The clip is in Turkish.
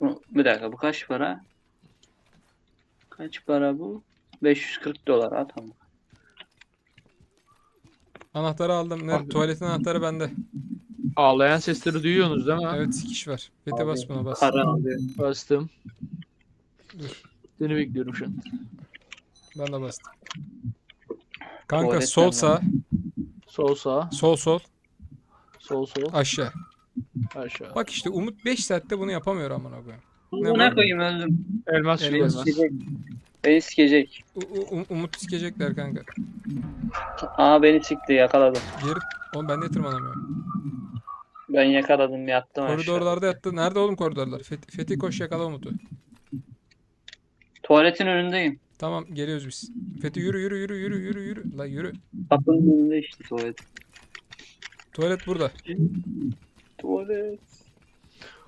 Bu- Bir dakika bu kaç para? Kaç para bu? 540 dolar ha tamam. Anahtarı aldım. Ne? Tuvaletin anahtarı bende. Ağlayan sesleri duyuyorsunuz değil mi? Evet sikiş var. Fete bas buna bas. Para abi. Bastım. Dur. Seni bekliyorum şu an. Ben de bastım. Kanka Tuvalet sol sağ, Sol sağ. sol sol, Sol sol. aşağı. Aşağı. Bak işte Umut 5 saatte bunu yapamıyor amına koyayım. Ne ne bu? koyayım öldüm. Elmas şu Elmas. Sikecek. Beni sikecek. U- U- Um- Umut sikecekler kanka. Aa beni sikti yakaladım. Geri... Oğlum ben niye tırmanamıyorum? Ben yakaladım yattım aşağı. Koridorlarda yattı. Nerede oğlum koridorlar? Fethi, Fethi koş yakala Umut'u. Tuvaletin önündeyim. Tamam geliyoruz biz. Fethi yürü yürü yürü yürü yürü yürü. La yürü. Kapının önünde işte tuvalet. Tuvalet burada. Tuvalet.